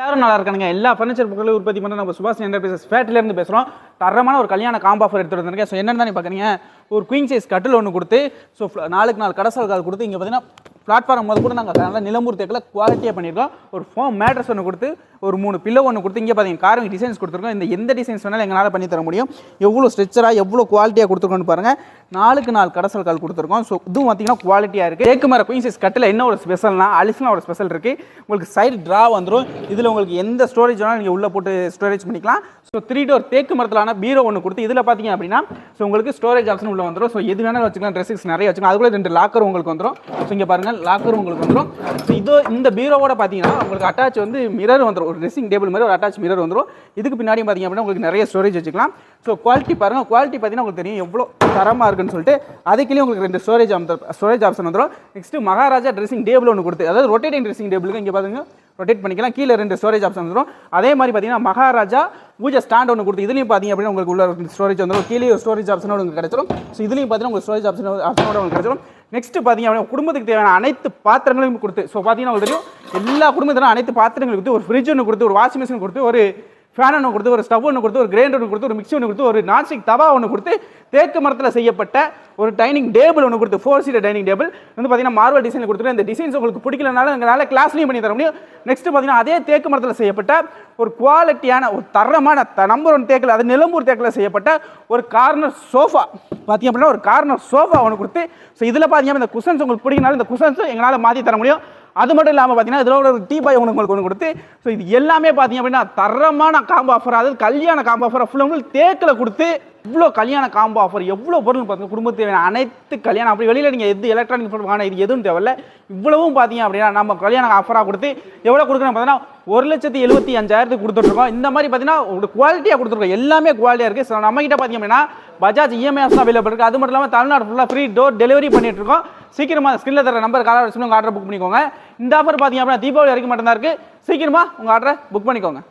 யாரும் நல்லா இருக்கானுங்க. எல்லா ஃபர்னிச்சர் பொருட்களும் உற்பத்தி பண்ண நம்ம சுபாஷ் என்டர்பிரைசஸ் ஃபேட்டில இருந்து பேசுகிறோம் தரமான ஒரு கல்யாண காம்போ ஆஃபர் எடுத்துட்டு வந்திருக்கேன். ஸோ என்னென்னு தான் நீ பார்க்குறீங்க ஒரு குயின் சைஸ் கட்டில் ஒன்று கொடுத்து ஸோ நாளுக்கு நாள் கடைசல் கால் கொடுத்து இங்கே பார்த்தீங்கன்னா பிளாட்ஃபார்ம் முதல் கூட நாங்கள் நல்லா நிலம்பூர் தேக்கில் குவாலிட்டியாக பண்ணியிருக்கோம் ஒரு ஃபோம் மேட்ரஸ் ஒன்று கொடுத்து ஒரு மூணு பில்லோ ஒன்று கொடுத்து இங்கே பார்த்தீங்கன்னா காரங்க டிசைன்ஸ் கொடுத்துருக்கோம். இந்த எந்த டிசைன்ஸ் வேணாலும் எங்களால் பண்ணி தர முடியும். எவ்வளோ ஸ்ட்ரெச்சராக எவ்வளோ குவாலிட்டியாக கொடுத்துருக்கோன்னு பாருங்கள் நாலுக்கு நாலு கடைசல் கால் கொடுத்துருக்கோம். ஸோ இதுவும் பார்த்தீங்கன்னா குவாலிட்டியாக இருக்குது தேக்கு மர குயின் சைஸ் கட்டில் என்ன ஒரு ஸ்பெஷல்னா அலிஸ்லாம் ஒரு ஸ்பெஷல் இருக்குது உங்களுக்கு சைடு ட்ரா வந்துடும் இதில் உங்களுக்கு எந்த ஸ்டோரேஜ் வேணாலும் நீங்கள் உள்ளே போட்டு ஸ்டோரேஜ் பண்ணிக்கலாம். ஸோ த்ரீ டோர் தேக்கு மரத்திலான பீரோ ஒன்று கொடுத்து இதில் பார்த்தீங்க அப்படின்னா ஸோ உங்களுக்கு ஸ்டோரேஜ் ஆப்ஷன் உள்ளே வந்துடும் ஸோ எது வேணாலும் வச்சுக்கலாம். ட்ரெஸ்ஸஸ் நிறைய வச்சுக்கலாம். அதுக்குள்ளே ரெண்டு லாக்கர் உங்களுக்கு வந்துடும் ஸோ இங்கே பாருங்கள் லாக்கர் உங்களுக்கு வந்துடும் ஸோ இதோ இந்த பீரோவோட பார்த்தீங்கன்னா உங்களுக்கு அட்டாச் வந்து மிரர் வந்துடும் ஒரு ட்ரெஸ்ஸிங் டேபிள் மாதிரி ஒரு அட்டாச் மிரர் வந்துடும் இதுக்கு பின்னாடி பார்த்தீங்க அப்படின்னா உங்களுக்கு நிறைய ஸ்டோரேஜ் வச்சுக்கலாம். ஸோ குவாலிட்டி பாருங்கள் குவாலிட்டி பார்த்தீங்கன்னா உங்களுக்கு தெரியும் எவ்வளோ தரமாக இருக்குன்னு சொல்லிட்டு அதுக்குள்ளேயும் உங்களுக்கு ரெண்டு ஸ்டோரேஜ் ஸ்டோரேஜ் ஆப்ஷன் வந்துடும் நெக்ஸ்ட் மகாராஜா ட்ரெஸ்ஸிங் டேபிள் ஒன்று கொடுத்து அதாவது ரொட்டேட்டிங் ட்ரெஸ்ஸிங் டேபிளுக்கு இங்கே பாருங்க. ரொட்டேட் பண்ணிக்கலாம். கீழே ரெண்டு ஸ்டோரேஜ் ஆப்ஷன் வந்துடும் அதே மாதிரி பார்த்தீங்கன்னா மகாராஜா பூஜை ஸ்டாண்ட் ஒன்று கொடுத்து இதுலையும் பார்த்தீங்க அப்படின்னா உங்களுக்கு உள்ள ஸ்டோரேஜ் வந்துடும் கீழே ஸ்டோரேஜ் ஆப்ஷனோட உங்களுக்கு கிடச்சிடும் ஸோ இதுலையும் பார்த்தீங்கன்னா உங்களுக்கு ஸ்டோரேஜ் ஆப்ஷன் ஆப்ஷனோட உங்களுக்கு கிடச்சிடும் நெக்ஸ்ட் பார்த்தீங்க அப்படின்னா குடும்பத்துக்கு தேவையான அனைத்து பாத்திரங்களையும் கொடுத்து ஸோ பார்த்தீங்கன்னா உங்களுக்கு எல்லா குடும்பத்திலும் அனைத்து பாத்திரங்களும் கொடுத்து ஒரு ஃப்ரிட்ஜ் ஒன்று கொடுத்து ஒரு வாஷிங் மிஷின் கொடுத்து ஒரு ஃபேன் ஒன்று கொடுத்து ஒரு ஸ்டவ் ஒன்று கொடுத்து ஒரு கிரைண்டர் ஒன்று கொடுத்து ஒரு மிக்ஸி ஒன்று கொடுத்து ஒரு நான்ஸ்டிக் தவா ஒன்று கொடுத்து தேக்கு மரத்தில் செய்யப்பட்ட ஒரு டைனிங் டேபிள் ஒன்று கொடுத்து ஃபோர் சீட்டர் டைனிங் டேபிள் வந்து பார்த்தீங்கன்னா மார்வல் டிசைன் கொடுத்துட்டு இந்த டிசைன்ஸ் உங்களுக்கு பிடிக்கலனாலும் எங்களால் கிளாஸ்லையும் பண்ணி தர முடியும். நெக்ஸ்ட் பார்த்தீங்கன்னா அதே தேக்கு மரத்தில் செய்யப்பட்ட ஒரு குவாலிட்டியான ஒரு தரமான நம்பர் ஒன் தேக்கில் அது நிலம்பூர் தேக்கில் செய்யப்பட்ட ஒரு கார்னர் சோஃபா பார்த்தீங்க அப்படின்னா ஒரு கார்னர் சோஃபா ஒன்று கொடுத்து ஸோ இதில் பார்த்தீங்கன்னா இந்த குஷன்ஸ் உங்களுக்கு பிடிக்கனாலும் இந்த குஷன்ஸும் எங்களால் மாற்றி தர முடியும். அது மட்டும் இல்லாமல் பார்த்தீங்கன்னா இதில் ஒரு டீ பாய் உங்களுக்கு ஒன்று கொடுத்து ஸோ இது எல்லாமே பார்த்தீங்க அப்படின்னா தரமான காம்போ ஆஃபர் அதாவது கல்யாண காம்போ ஆஃபர் ஃபுல் ஃபுல் தேக்கில் கொடுத்து இவ்வளோ கல்யாண காம்போ ஆஃபர் எவ்வளோ பொருள் பார்த்து குடும்பத்து அனைத்து கல்யாணம் அப்படி வெளியில் நீங்கள் எது எலக்ட்ரானிக் பொருள் வாங்க இது எதுவும் தேவையில்ல. இவ்வளவும் பார்த்தீங்க அப்படின்னா நம்ம கல்யாண ஆஃபராக கொடுத்து எவ்வளோ கொடுக்குறோம் பார்த்தீங்கன்னா ஒரு லட்சத்தி எழுபத்தி அஞ்சாயிரத்துக்கு கொடுத்துட்ருக்கோம். இந்த மாதிரி பார்த்தீங்கன்னா ஒரு குவாலிட்டியாக கொடுத்துருக்கோம். எல்லாமே குவாலிட்டியாக இருக்குது ஸோ நம்மகிட்ட பார்த்தீங்க அப்படின்னா பஜாஜ் இஎம்ஐஸ் அவைலபிள் இருக்குது அது மட்டும் இல்லாமல் தமிழ்நாடு ஃபுல்லாக ஃப்ரீ டோர் டெலிவரி பண்ணிகிட்ருக்கோம் சீக்கிரமாக ஸ்கிரீனில் தர நம்பர் காலர் வச்சு உங்கள் ஆர்டர் புக் பண்ணிக்கோங்க. இந்த ஆஃபர் பார்த்தீங்க அப்படின்னா தீபாவளி வரைக்கும் மட்டும்தான் இருக்குது சீக்கிரமாக உங்கள் ஆர்டரை புக் பண்ணிக்கோங்க.